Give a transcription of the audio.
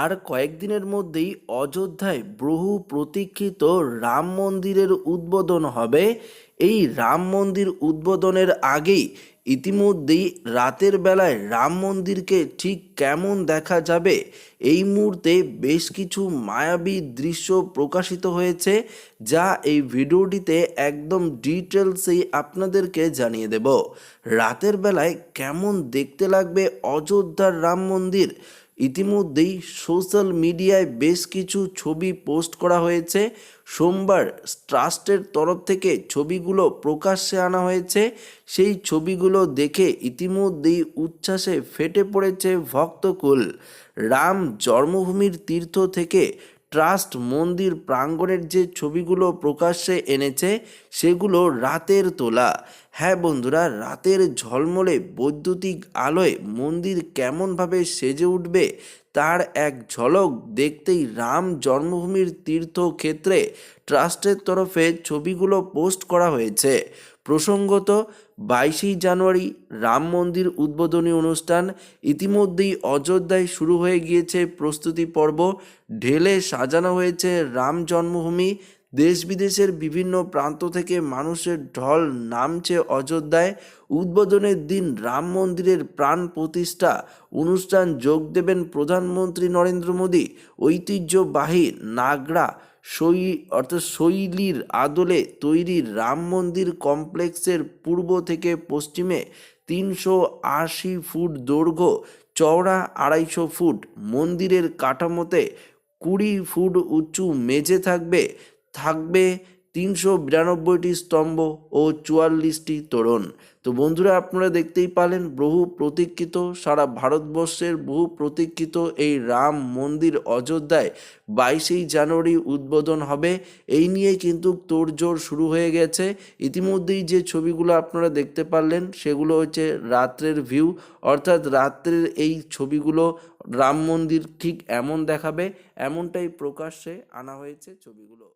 আর কয়েকদিনের মধ্যেই অযোধ্যায় বহু প্রতীক্ষিত রাম মন্দিরের উদ্বোধন হবে। এই রাম মন্দির উদ্বোধনের আগেই ইতিমধ্যেই রাতের বেলায় রাম মন্দিরকে ঠিক কেমন দেখা যাবে, এই মুহূর্তে বেশ কিছু মায়াবী দৃশ্য প্রকাশিত হয়েছে, যা এই ভিডিওটিতে একদম ডিটেলসেই আপনাদেরকে জানিয়ে দেব। রাতের বেলায় কেমন দেখতে লাগবে অযোধ্যার রাম মন্দির? ইতিমধ্যেই সোশ্যাল মিডিয়ায় বেশ কিছু ছবি পোস্ট করা হয়েছে। সোমবার ট্রাস্টের তরফ থেকে ছবিগুলো প্রকাশ্যে আনা হয়েছে। সেই ছবিগুলো দেখে ইতিমধ্যেই উচ্ছ্বাসে ফেটে পড়েছে ভক্তকুল। রাম জন্মভূমির তীর্থ থেকে ট্রাস্ট মন্দির প্রাঙ্গণের যে ছবিগুলো প্রকাশ্যে এনেছে, সেগুলো রাতের তোলা। হ্যাঁ বন্ধুরা, রাতের ঝলমলে বৈদ্যুতিক আলোয় মন্দির কেমনভাবে সেজে উঠবে, তার এক ঝলক দেখতেই রাম জন্মভূমির তীর্থক্ষেত্রে ট্রাস্টের তরফে ছবিগুলো পোস্ট করা হয়েছে। প্রসঙ্গত বাইশেই জানুয়ারি রাম মন্দির উদ্বোধনী অনুষ্ঠান। ইতিমধ্যেই অযোধ্যায় শুরু হয়ে গিয়েছে প্রস্তুতি পর্ব। ঢেলে সাজানো হয়েছে রাম জন্মভূমি। দেশ বিদেশের বিভিন্ন প্রান্ত থেকে মানুষের ঢল নামছে অযোধ্যায়। উদ্বোধনের দিন রাম মন্দিরের প্রাণ প্রতিষ্ঠা। অনুষ্ঠান যোগ দেবেন প্রধানমন্ত্রী নরেন্দ্র মোদী। ঐতিহ্যবাহী নাগরা শৈ অর্থাৎ শৈলীর আদলে তৈরি রাম মন্দির কমপ্লেক্সের পূর্ব থেকে পশ্চিমে তিনশো আশি ফুট দৈর্ঘ্য, চওড়া আড়াইশো ফুট। মন্দিরের কাঠামোতে কুড়ি ফুট উঁচু মেঝে থাকবে। থাকবে তিনশো বিরানব্বইটি স্তম্ভ ও চুয়াল্লিশটি তোরণ। তো বন্ধুরা, আপনারা দেখতেই পালেন বহু প্রতীক্ষিত, সারা ভারতবর্ষের বহু প্রতীক্ষিত এই রাম মন্দির অযোধ্যায় বাইশেই জানুয়ারি উদ্বোধন হবে। এই নিয়ে কিন্তু তোড়জোড় শুরু হয়ে গেছে। ইতিমধ্যেই যে ছবিগুলো আপনারা দেখতে পারলেন, সেগুলো হচ্ছে রাত্রের ভিউ। অর্থাৎ রাত্রের এই ছবিগুলো রাম মন্দির ঠিক এমন দেখাবে, এমনটাই প্রকাশ্যে আনা হয়েছে ছবিগুলো।